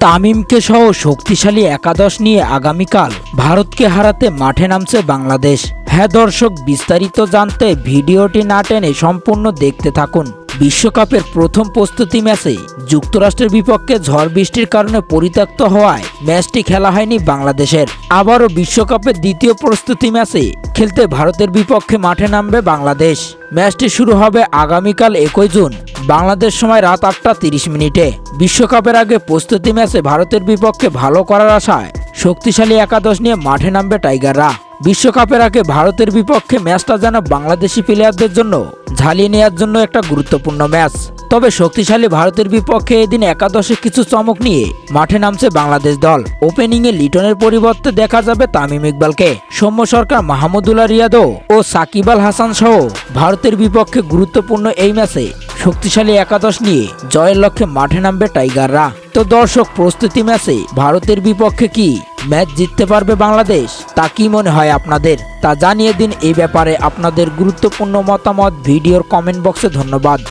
তামিমকে সহ শক্তিশালী একাদশ নিয়ে আগামীকাল ভারতকে হারাতে মাঠে নামছে বাংলাদেশ। হ্যাঁ দর্শক, বিস্তারিত জানতে ভিডিওটি না টেনে সম্পূর্ণ দেখতে থাকুন। বিশ্বকাপের প্রথম প্রস্তুতি ম্যাচে যুক্তরাষ্ট্রের বিপক্ষে ঝড় বৃষ্টির কারণে পরিত্যক্ত হওয়ায় ম্যাচটি খেলা হয়নি বাংলাদেশের। আবারও বিশ্বকাপের দ্বিতীয় প্রস্তুতি ম্যাচে খেলতে ভারতের বিপক্ষে মাঠে নামবে বাংলাদেশ। ম্যাচটি শুরু হবে আগামীকাল একই জুন, বাংলাদেশ সময় রাত আটটা তিরিশ মিনিটে। বিশ্বকাপের আগে প্রস্তুতি ম্যাচে ভারতের বিপক্ষে ভালো করার আশায় শক্তিশালী একাদশ নিয়ে মাঠে নামবে টাইগাররা। বিশ্বকাপের আগে ভারতের বিপক্ষে ম্যাচটা যেন বাংলাদেশি প্লেয়ারদের জন্য ঝালিয়ে নেওয়ার জন্য একটা গুরুত্বপূর্ণ ম্যাচ। তবে শক্তিশালী ভারতের বিপক্ষে এদিন একাদশে কিছু চমক নিয়ে মাঠে নামছে বাংলাদেশ দল। ওপেনিংয়ে লিটনের পরিবর্তে দেখা যাবে তামিম ইকবালকে। সৌম্য সরকার, মাহমুদুল্লাহ রিয়াদো ও সাকিব আল হাসান সহ ভারতের বিপক্ষে গুরুত্বপূর্ণ এই ম্যাচে শক্তিশালী একাদশ নিয়ে জয়ের লক্ষ্যে মাঠে নামবে টাইগাররা। তো দর্শক, প্রস্তুতি ম্যাচে ভারতের বিপক্ষে কি ম্যাচ জিততে পারবে বাংলাদেশ? তা কি মনে হয় আপনাদের? তা জানিয়ে দিন এই ব্যাপারে আপনাদের গুরুত্বপূর্ণ মতামত ভিডিওর কমেন্ট বক্সে ধন্যবাদ।